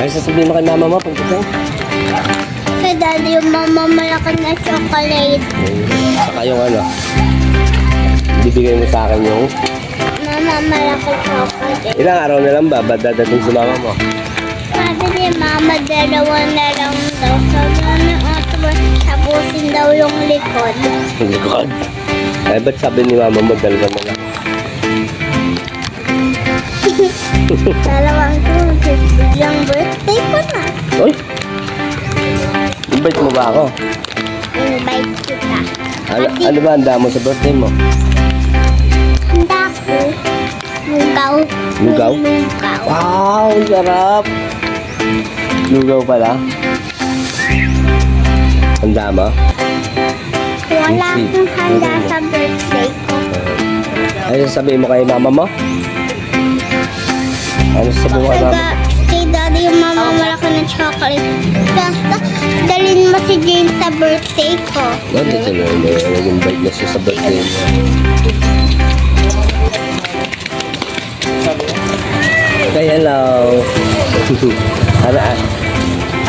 Ay, sasabihin mo kay mama mo pagdating. Kay daddy yung mamamalaki na chocolate. Saka yung ano. Bibigay mo sa akin yung Mamamalaki chocolate. ilang araw na lang ba? Ba't dadating si mama mo? Sabi ni mama, dalawa na lang daw. Sabi ni Otto, tapusin daw yung likod. Likod. Eh, ba't sabi ni mama mo dalawa na lang? Dalawang Biglang birthday ko na. Uy! Invite mo ba ako? Invite kita. Ano, Ati, ano ba handa mo sa birthday mo? handa ko. Lugaw. Lugaw? Lugaw. Wow! ang Sarap! Lugaw pala. Handa mo? Wala akong handa sa birthday ko. Ano sasabihin mo kay mama mo? Ano sasabihin mo kay mama? Daddy yung mama malaki ng chocolate. Basta dalhin mo si Jane sa birthday ko. No, dito na nag-invite na siya sa birthday mo. Say hello. ano ah?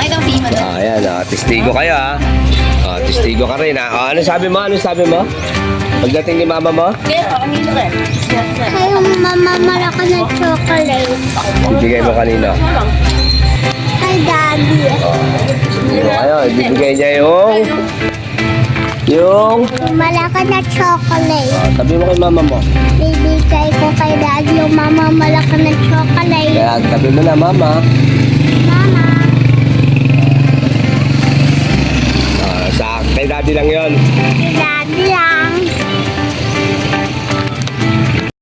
Ay, daw, Pima. Ah, ayan, ah, testigo kayo ah. Ah, testigo ka rin ah. Ah, ano sabi mo? Ano sabi mo? Pagdating ni mama mo, na yung mama malaki ng chocolate. bibigay mo kanina. Kay daddy. Testigo kayo, ibibigay niya yung... Yung... Malaki na chocolate. Ah, sabi mo kay mama mo. Bibigay ko kay daddy yung mama malaki ng chocolate. Kaya sabi mo na, mama. Mama. Ah, sa kay daddy lang yon.